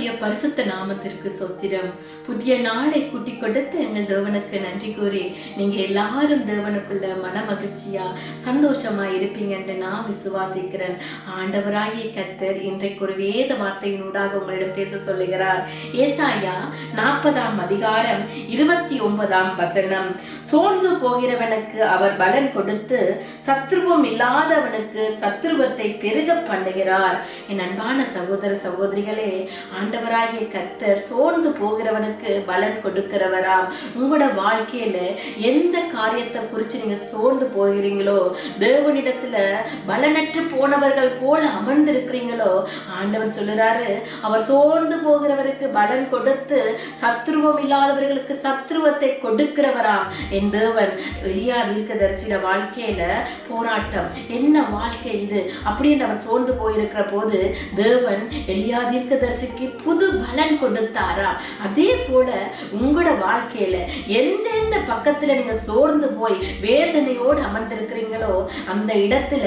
கர்த்தருடைய பரிசுத்த நாமத்திற்கு சொத்திரம். புதிய நாளை கூட்டி கொடுத்து எங்கள் தேவனுக்கு நன்றி கூறி நீங்க எல்லாரும் தேவனுக்குள்ள மன மகிழ்ச்சியா சந்தோஷமா இருப்பீங்க என்று நான் விசுவாசிக்கிறேன். ஆண்டவராகிய கர்த்தர் இன்றைக்கு ஒரு வேத வார்த்தையினூடாக உங்களிடம் பேச சொல்லுகிறார். ஏசாயா நாற்பதாம் அதிகாரம் இருபத்தி ஒன்பதாம் வசனம். சோர்ந்து போகிறவனுக்கு அவர் பலன் கொடுத்து சத்ருவம் இல்லாதவனுக்கு சத்ருவத்தை பெருக பண்ணுகிறார். என் அன்பான சகோதர சகோதரிகளே ஆண்டு ஆண்டவராகிய கர்த்தர் சோர்ந்து போகிறவனுக்கு பலன் கொடுக்கிறவராம். உங்களோட வாழ்க்கையில எந்த காரியத்தை குறித்து நீங்க சோர்ந்து போகிறீங்களோ தேவனிடத்துல பலனற்று போனவர்கள் போல அமர்ந்திருக்கிறீங்களோ ஆண்டவர் சொல்லுறாரு அவர் சோர்ந்து போகிறவருக்கு பலன் கொடுத்து சத்ருவம் இல்லாதவர்களுக்கு சத்ருவத்தை கொடுக்கிறவராம். என் தேவன் எளியா தீர்க்கதரிசியோட வாழ்க்கையில போராட்டம். என்ன வாழ்க்கை இது? அப்படின்னு அவர் சோர்ந்து போயிருக்கிற போது தேவன் எளியா தீர்க்கதரிசிக்கு புது பலன் கொடுத்தாரா? அதே போல உங்களோட வாழ்க்கையில எந்தெந்த பக்கத்துல நீங்க சோர்ந்து போய் வேதனையோடு அமர்ந்திருக்கிறீங்களோ அந்த இடத்துல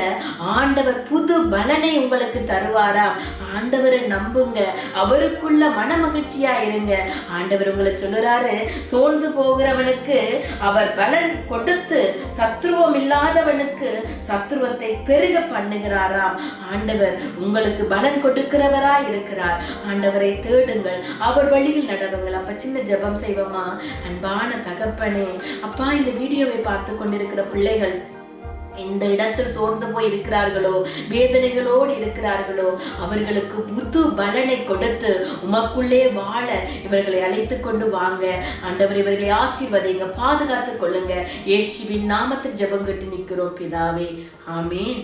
ஆண்டவர் புது பலனை உங்களுக்கு தருவாராம் ஆண்டவரை நம்புங்க. அவருக்குள்ள மன மகிழ்ச்சியா இருங்க. ஆண்டவர் உங்களை சொல்லுறாரு சோர்ந்து போகிறவனுக்கு அவர் பலன் கொடுத்து சத்ருவம் இல்லாதவனுக்கு சத்ருவத்தை பெருக பண்ணுகிறாராம். ஆண்டவர் உங்களுக்கு பலன் கொடுக்கிறவரா இருக்கிறார். ஆண்டவர் தேடுங்கள். அவர் வழியில் நடவுங்கள். அப்போ சின்ன ஜெபம் செய்வோமா? அன்பான தகப்பனே அப்பா இந்த வீடியோவை பார்த்து கொண்டிருக்கிற பிள்ளைகள் எந்த இடத்தில் சோர்ந்து போய் இருக்கிறார்களோ வேதனைகளோடு இருக்கிறார்களோ அவர்களுக்கு புது பலனை கொடுத்து உமக்குள்ளே வாழ இவர்களை அழைத்து கொண்டு வாங்க. ஆண்டவர் இவர்களை ஆசீர்வதிங்க பாதுகாத்து கொள்ளுங்க. ஏசுவின் நாமத்தில் ஜெபம் கட்டி நிற்கிறோம் பிதாவே. ஆமீன்.